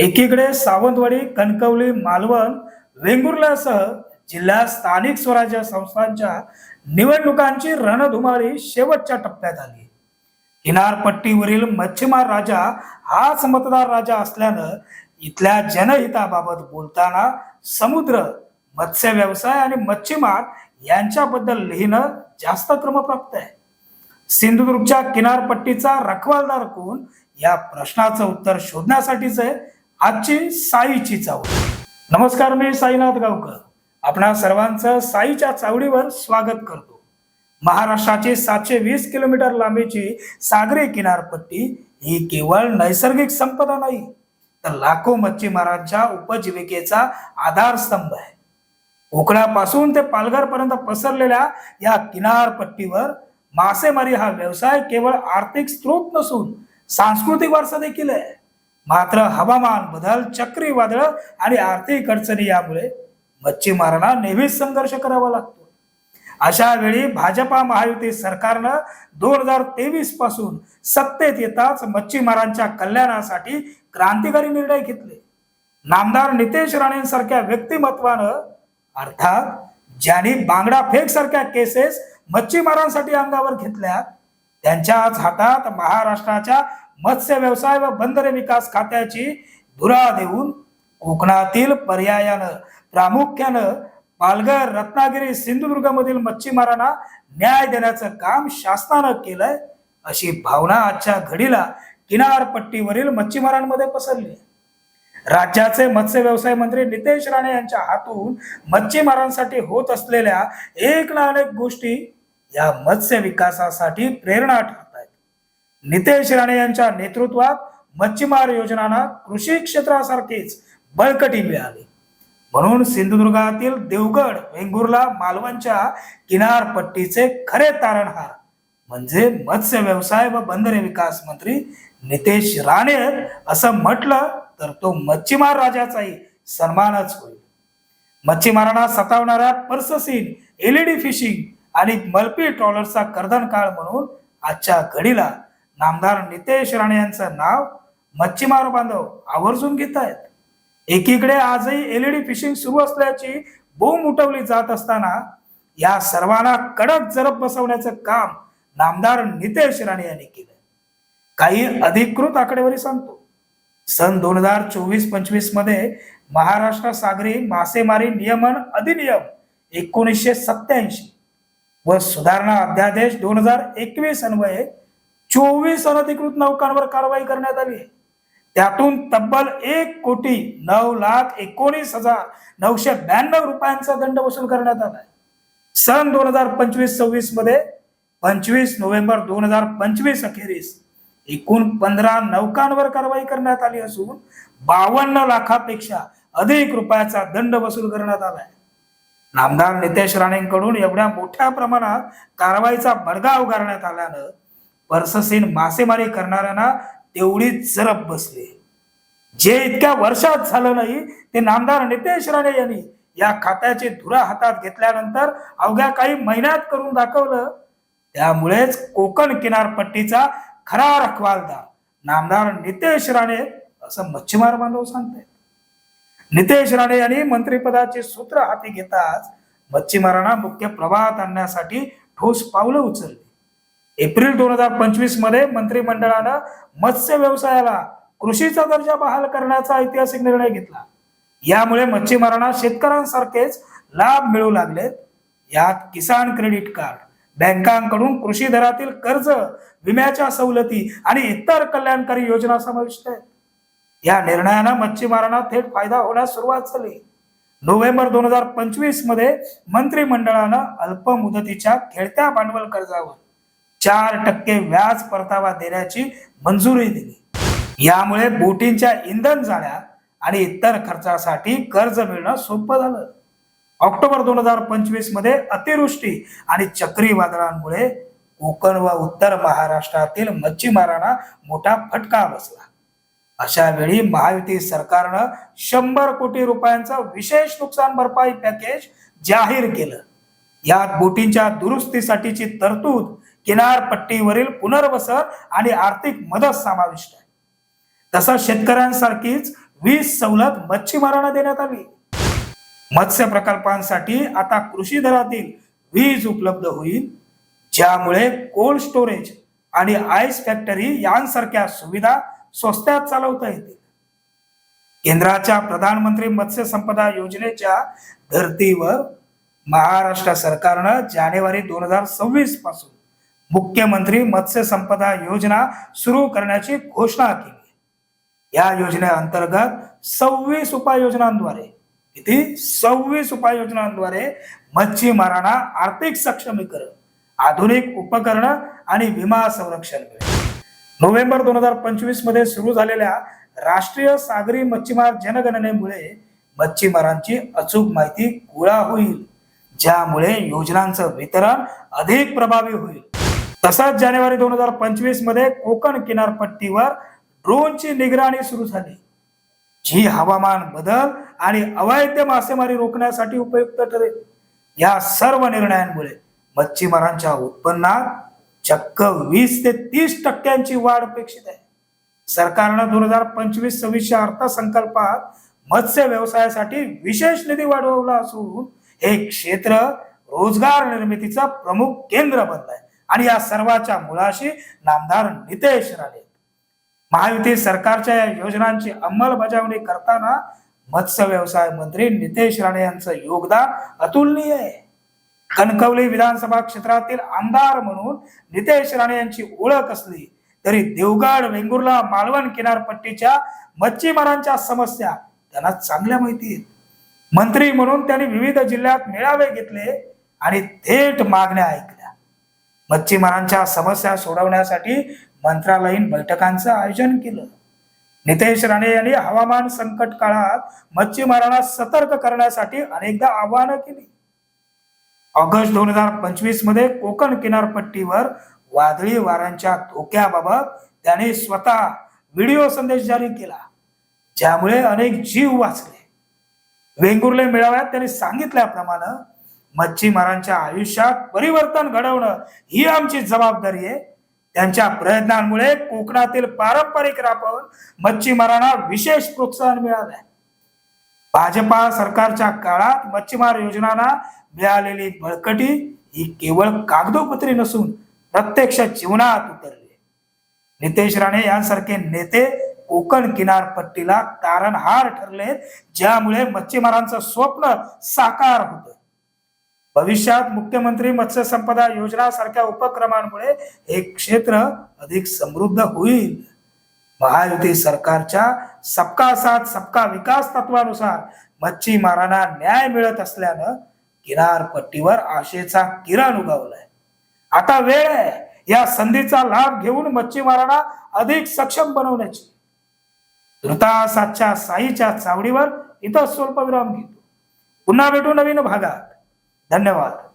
एकीकडे सावंतवाडी कणकवली मालवण वेंगुर्ल्यासह जिल्ह्यात स्थानिक स्वराज्य संस्थांच्या निवडणुकांची रणधुमाळी शेवटच्या टप्प्यात आली. किनारपट्टीवरील मच्छीमार राजा हाच मतदार राजा असल्यानं इथल्या जनहिताबाबत बोलताना समुद्र मत्स्य व्यवसाय आणि मच्छीमार यांच्याबद्दल लिहिणं जास्त क्रमप्राप्त आहे. सिंधुदुर्गच्या किनारपट्टीचा रखवालदार कोण? या प्रश्नाचं उत्तर शोधण्यासाठीच आहे आजची साईची चावडी. नमस्कार मी साईनाथ गावकर. आपणा सर्वांचं साईच्या चावडीवर स्वागत करतो. महाराष्ट्राची सातशे वीस किलोमीटर लांबीची सागरी किनारपट्टी ही केवळ नैसर्गिक संपदा नाही तर लाखो मच्छीमारांच्या उपजीविकेचा आधारस्तंभ आहे. कोकणापासून ते पालघरपर्यंत पसरलेल्या या किनारपट्टीवर मासेमारी हा व्यवसाय केवळ आर्थिक स्रोत नसून सांस्कृतिक वारसा देखील आहे. मात्र हवामान बदल चक्रीवादळ आणि आर्थिक अडचणी यामुळे मच्छीमारांना नेहमीच संघर्ष करावा लागतो. अशा वेळी भाजपा महायुती सरकारनं दोन हजार तेवीसपासून सत्तेत येताच मच्छीमारांच्या कल्याणासाठी क्रांतिकारी निर्णय घेतले. नामदार नितेश राणेंसारख्या व्यक्तिमत्वानं अर्थात ज्यांनी बांगडा फेक सारख्या केसेस मच्छीमारांसाठी अंगावर घेतल्या त्यांच्याच हातात महाराष्ट्राच्या मत्स्य व्यवसाय व बंदरे विकास खात्याची धुरा देऊन कोकणातील पर्यायानं प्रामुख्यानं पालघर रत्नागिरी सिंधुदुर्गमधील मच्छीमारांना न्याय देण्याचं काम शासनानं केलंय अशी भावना आजच्या घडीला किनारपट्टीवरील मच्छीमारांमध्ये पसरली. राज्याचे मत्स्य व्यवसाय मंत्री नितेश राणे यांच्या हातून मच्छीमारांसाठी होत असलेल्या एक ना अनेक गोष्टी या मत्स्य विकासासाठी प्रेरणा ठरतात. नितेश राणे यांच्या नेतृत्वात मच्छीमार योजनांना कृषी क्षेत्रासारखीच बळकटी मिळाली. म्हणून सिंधुदुर्गातील देवगड वेंगुर्ला मालवणच्या किनारपट्टीचे खरे तारणहार म्हणजे मत्स्य व्यवसाय व बंदरे विकास मंत्री नितेश राणे असं म्हटलं तर तो मच्छीमार राजाचाही सन्मानच होईल. मच्छीमारांना सतावणाऱ्या पर्ससीन एलईडी फिशिंग आणि मल्पी ट्रॉलरचा कर्दन काळ म्हणून आजच्या घडीला नामदार नितेश राणे यांचं नाव मच्छीमार बांधव आवर्जून घेत आहेत. एकीकडे आजही एलईडी फिशिंग सुरू असल्याची बोंब उठवली जात असताना या सर्वांना कडक जरब बसवण्याचं काम नामदार नितेश राणे यांनी केलं काही अधिकृत आकडेवारी सांगतो. सन दोन हजार चोवीस पंचवीसमध्ये महाराष्ट्र सागरी मासेमारी नियमन अधिनियम एकोणीसशे सत्याऐंशी व सुधारणा अध्यादेश दोन हजार एकवीस अन्वये चोवीस अनधिकृत नौकांवर कारवाई करण्यात आली. आहे त्यातून तब्बल एक कोटी नऊ लाख एकोणीस हजार नऊशे ब्याण्णव रुपयांचा दंड वसूल करण्यात आलाय सन दोन हजार पंचवीस सव्वीसमध्ये पंचवीस नोव्हेंबर दोन हजार पंचवीस अखेरीस एकूण पंधरा नौकांवर कारवाई करण्यात आली असून बावन्न लाखापेक्षा अधिक रुपयाचा दंड वसूल करण्यात आलाय. नामदार नितेश राणेंकडून एवढ्या मोठ्या प्रमाणात कारवाईचा बडगा उगारण्यात आल्यानं वर्षसेन मासेमारी करणाऱ्यांना तेवढीच जरब बसली. जे इतक्या वर्षात झालं नाही ते नामदार नितेश राणे यांनी या खात्याची धुरा हातात घेतल्यानंतर अवघ्या काही महिन्यात करून दाखवलं. त्यामुळेच कोकण किनारपट्टीचा खरा रखवालदार नामदार नितेश राणे असं मच्छीमार बांधव सांगतायत. नितेश राणे यांनी मंत्रिपदाचे सूत्र हाती घेताच मच्छीमारांना मुख्य प्रवाहात आणण्यासाठी ठोस पावलं उचलली. एप्रिल दोन हजार पंचवीसमध्ये मंत्रिमंडळानं मत्स्य व्यवसायाला कृषीचा दर्जा बहाल करण्याचा ऐतिहासिक निर्णय घेतला. यामुळे मच्छीमारांना शेतकऱ्यांसारखेच लाभ मिळू लागलेत यात किसान क्रेडिट कार्ड बँकांकडून कृषी दरातील कर्ज विम्याच्या सवलती आणि इतर कल्याणकारी योजना समाविष्ट आहेत. या निर्णयानं मच्छीमारांना थेट फायदा होण्यास सुरुवात झाली. नोव्हेंबर दोन हजार पंचवीसमध्ये मंत्रिमंडळानं अल्प मुदतीच्या खेळत्या भांडवल कर्जावर चार टक्के व्याज परतावा देण्याची मंजुरी दिली. यामुळे बोटींच्या इंधन जाळ्या आणि इतर खर्चासाठी कर्ज मिळणं सोपं झालं. ऑक्टोबर दोन हजार पंचवीसमध्ये अतिवृष्टी आणि चक्रीवादळांमुळे कोकण व उत्तर महाराष्ट्रातील मच्छीमारांना मोठा फटका बसला. अशा वेळी महायुती सरकारनं शंभर कोटी रुपयांचं विशेष नुकसान भरपाई पॅकेज जाहीर केलं. यात बोटींच्या दुरुस्तीसाठीची तरतूद किनारपट्टीवरील पुनर्वसन आणि आर्थिक मदत समाविष्ट आहे. तसंच शेतकऱ्यांसारखीच वीज सवलत मच्छीमारांना देण्यात आली. मत्स्य प्रकल्पांसाठी आता कृषी दरातील वीज उपलब्ध होईल ज्यामुळे कोल्ड स्टोरेज आणि आईस फॅक्टरी यांसारख्या सुविधा स्वस्तात चालवता येतील. केंद्राच्या प्रधानमंत्री मत्स्य संपदा योजनेच्या धर्तीवर महाराष्ट्र सरकारनं जानेवारी दोन हजार सव्वीसपासून मुख्यमंत्री मत्स्य संपदा योजना सुरू करण्याची घोषणा केली. या योजनेअंतर्गत सव्वीस उपाययोजनांद्वारे किती? सव्वीस उपाययोजनांद्वारे मच्छीमारांना आर्थिक सक्षमीकरण आधुनिक उपकरणं आणि विमा संरक्षण मिळेल. नोव्हेंबर दोन हजार पंचवीसमध्ये सुरू झालेल्या राष्ट्रीय सागरी मच्छीमार जनगणनेमुळे मच्छीमारांची अचूक माहिती गोळा होईल ज्यामुळे योजनांचं वितरण अधिक प्रभावी होईल. तसाच जानेवारी दोन हजार पंचवीसमध्ये कोकण किनारपट्टीवर ड्रोनची निगराणी सुरू झाली. जी हवामान बदल आणि अवैध मासेमारी रोखण्यासाठी उपयुक्त ठरेल. या सर्व निर्णयांमुळे मच्छीमारांच्या उत्पन्नात चक्क वीस ते तीस टक्क्यांची वाढ अपेक्षित आहे. सरकारनं दोन हजार पंचवीस सव्वीसच्या अर्थसंकल्पात मत्स्य व्यवसायासाठी विशेष निधी वाढवला असून हे क्षेत्र रोजगार निर्मितीचं प्रमुख केंद्र बनलंय. आणि या सर्वाच्या मुळाशी नामदार नितेश राणे. महायुती सरकारच्या या योजनांची अंमलबजावणी करताना मत्स्य व्यवसाय मंत्री नितेश राणे यांचं योगदान अतुलनीय आहे. कणकवली विधानसभा क्षेत्रातील आमदार म्हणून नितेश राणे यांची ओळख असली तरी देवगड वेंगुर्ला मालवण किनारपट्टीच्या मच्छीमारांच्या समस्या त्यांना चांगल्या माहिती आहेत. मंत्री म्हणून त्यांनी विविध जिल्ह्यात मेळावे घेतले आणि थेट मागण्या ऐकल्या. मच्छीमारांच्या समस्या सोडवण्यासाठी मंत्रालयीन बैठकांचं आयोजन केलं. नितेश राणे यांनी हवामान संकट काळात मच्छीमारांना सतर्क करण्यासाठी अनेकदा आवाहनं केली. ऑगस्ट दोन हजार पंचवीसमध्ये कोकण किनारपट्टीवर वादळी वाऱ्यांच्या धोक्याबाबत त्याने स्वतः व्हिडिओ संदेश जारी केला ज्यामुळे अनेक जीव वाचले. वेंगुर्ले मेळाव्यात त्यांनी सांगितल्याप्रमाणे मच्छीमारांच्या आयुष्यात परिवर्तन घडवणं ही आमची जबाबदारी आहे. त्यांच्या प्रयत्नांमुळे कोकणातील पारंपरिक राबवून मच्छीमारांना विशेष प्रोत्साहन मिळालं आहे भाजपा सरकारच्या काळात मच्छीमार योजनांना मिळालेली बळकटी ही केवळ कागदोपत्री नसून प्रत्यक्ष जीवनात उतरली नितेश राणे यांसारखे नेते कोकण किनारपट्टीला तारणहार ठरले ज्यामुळे मच्छीमारांचं स्वप्न साकार होतं भविष्यात मुख्यमंत्री मत्स्य संपदा योजना सारख्या उपक्रमांमुळे हे क्षेत्र अधिक समृद्ध होईल. महायुती सरकारच्या सबका साथ सबका विकास तत्वानुसार मच्छीमारांना न्याय मिळत असल्यानं किनारपट्टीवर आशेचा किरण उगवलाय. आता वेळ आहे. या संधीचा लाभ घेऊन मच्छीमारांना अधिक सक्षम बनवण्याची. धृतासाच्या साईच्या चावडीवर इथं स्वल्पविराम घेतो. पुन्हा भेटू नवीन भागात. धन्यवाद.